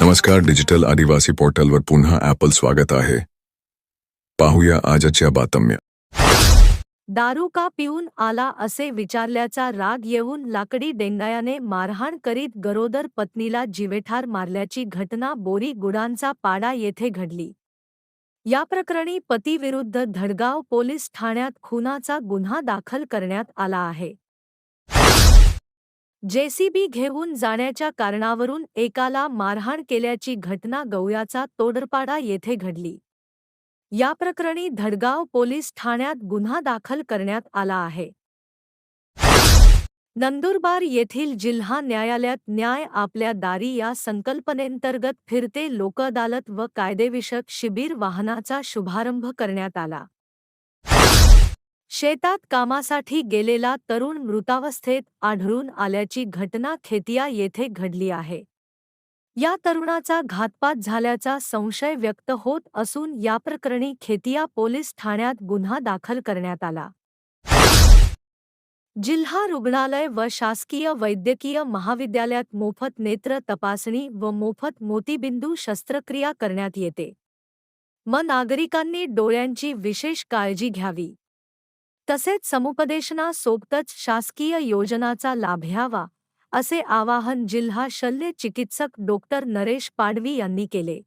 नमस्कार डिजिटल आदिवासी पोर्टलवर पुन्हा ॲपल स्वागत आहे. पाहूया आजच्या बातम्या. दारू का पिऊन आला असे विचारल्याचा राग येऊन लाकडी डेंगायाने मारहाण करीत गरोदर पत्नीला जिवेठार मारल्याची घटना बोरी गुडांचा पाडा येथे घडली. या प्रकरणी पतीविरुद्ध धडगाव पोलीस ठाण्यात खुनाचा गुन्हा दाखल करण्यात आला आहे. जेसीबी घेऊन जाण्याच्या कारणावरून एकाला मारहाण केल्याची घटना गवयाचा तोडरपाडा येथे घडली. या प्रकरणी धडगाव पोलीस ठाण्यात गुन्हा दाखल करण्यात आला आहे. नंदुरबार येथील जिल्हा न्यायालयात न्याय आपल्या दारी या संकल्पनेंतर्गत फिरते लोकअदालत व कायदेविषयक शिबिर वाहनाचा शुभारंभ करण्यात आला. शेतात कामासाठी गेलेला तरुण मृतावस्थेत आढळून आल्याची घटना खेतिया येथे घडली आहे. या तरुणाचा घातपात झाल्याचा संशय व्यक्त होत असून याप्रकरणी खेतिया पोलीस ठाण्यात गुन्हा दाखल करण्यात आला. जिल्हा रुग्णालय व शासकीय वैद्यकीय महाविद्यालयात मोफत नेत्र तपासणी व मोफत मोतीबिंदू शस्त्रक्रिया करण्यात येते. म नागरिकांनी डोळ्यांची विशेष काळजी घ्यावी. तसेच समुपदेशनासोबतच शासकीय योजनाचा लाभ घ्यावा असे आवाहन जिल्हा शल्य चिकित्सक डॉक्टर नरेश पाडवी यांनी केले.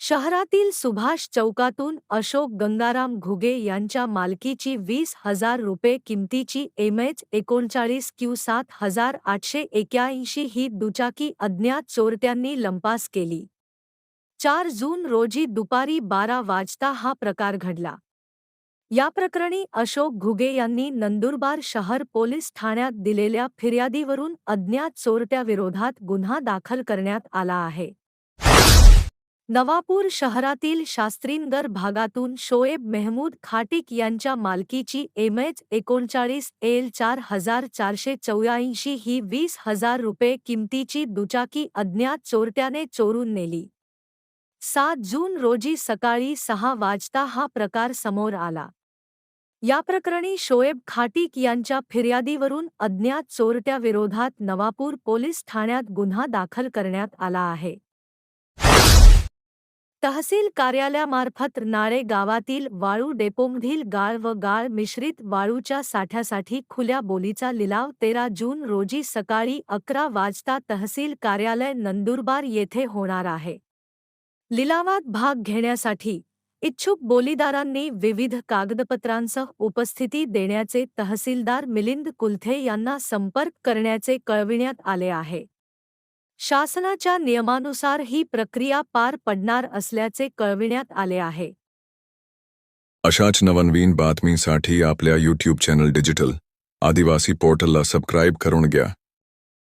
शहरातील सुभाष चौकातून अशोक गंगाराम घुगे यांच्या मालकीची वीस हजार रुपये किमतीची एमएच एकोणचाळीस क्यू सात हजार आठशे एक्याऐंशी ही दुचाकी अज्ञात चोरट्यांनी लंपास केली. चार जून रोजी दुपारी बारा वाजता हा प्रकार घडला. या प्रकरणी अशोक घुगे यांनी नंदुरबार शहर पोलीस ठाण्यात दिलेल्या फिर्यादीवरून अज्ञात चोरट्याविरोधात गुन्हा दाखल करण्यात आला आहे. नवापूर शहरातील शास्त्रीनगर भागातून शोएब मेहमूद खाटिक यांच्या मालकीची एमएच एकोणचाळीस एल चार हजार चारशे चौऱ्याऐंशी ही वीस हजार रुपये किमतीची दुचाकी अज्ञात चोरट्याने चोरून नेली. सात जून रोजी सकाळी सहा वाजता हा प्रकार समोर आला. या प्रकरणी शोएब खाटीक यांच्या फिर्यादीवरून अज्ञात चोरट्याविरोधात नवापूर पोलीस ठाण्यात गुन्हा दाखल करण्यात आला आहे. तहसील कार्यालयामार्फत नाळे गावातील वाळू डेपोमधील गाळ व गाळ मिश्रित वाळूच्या साठ्यासाठी खुल्या बोलीचा लिलाव तेरा जून रोजी सकाळी अकरा वाजता तहसील कार्यालय नंदुरबार येथे होणार आहे. लिलावात भाग घेण्यासाठी इच्छुक बोलीदारांनी विविध कागदपत्रांसह उपस्थिती देण्याचे तहसीलदार मिलिंद कुलथे यांना संपर्क करण्याचे कळविण्यात आले आहे. शासनाच्या नियमानुसार ही प्रक्रिया पार पडणार असल्याचे कळविण्यात आले आहे. अशाच नवनवीन बातमीसाठी आपल्या यूट्यूब चॅनल डिजिटल आदिवासी पोर्टलला सबस्क्राईब करून घ्या.